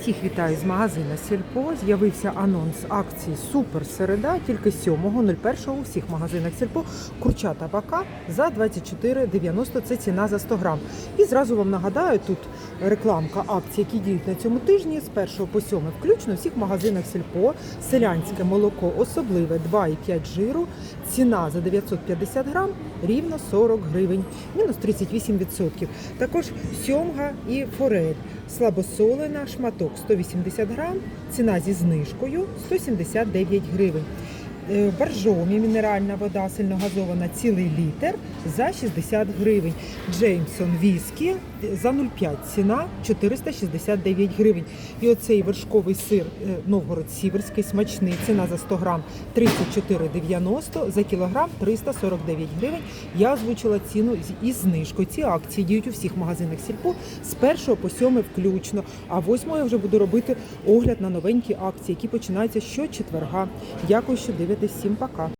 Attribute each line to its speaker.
Speaker 1: Всіх вітаю з магазина Сільпо. З'явився анонс акції Супер Середа, тільки 7.01 у всіх магазинах Сільпо. Курча табака за 24,90 це ціна за 100 грам. І зразу вам нагадаю, тут рекламка акцій, які діють на цьому тижні з 1 по 7 включно у всіх магазинах Сільпо. Селянське молоко особливе 2,5 жиру. Ціна за 950 грам рівно 40 гривень, мінус 38%. Також сьомга і форель. Слабосолена шматок 180 грам, ціна зі знижкою 179 гривень. Е, Боржомі мінеральна вода сильногазована цілий літр за 60 гривень. Джеймсон віскі за 0,5 ціна 469 гривень. І оцей вершковий сир е, Новгород Сіверський смачний ціна за 100 грам 34,90 за кілограм 349 гривень. Я озвучила ціну із знижкою. Ці акції діють у всіх магазинах Сільпо з 1 по 7 включно. А 8 я вже буду робити огляд на новенькі акції, які починаються щочетверга. Дякую, що дивитесь. Всім пока.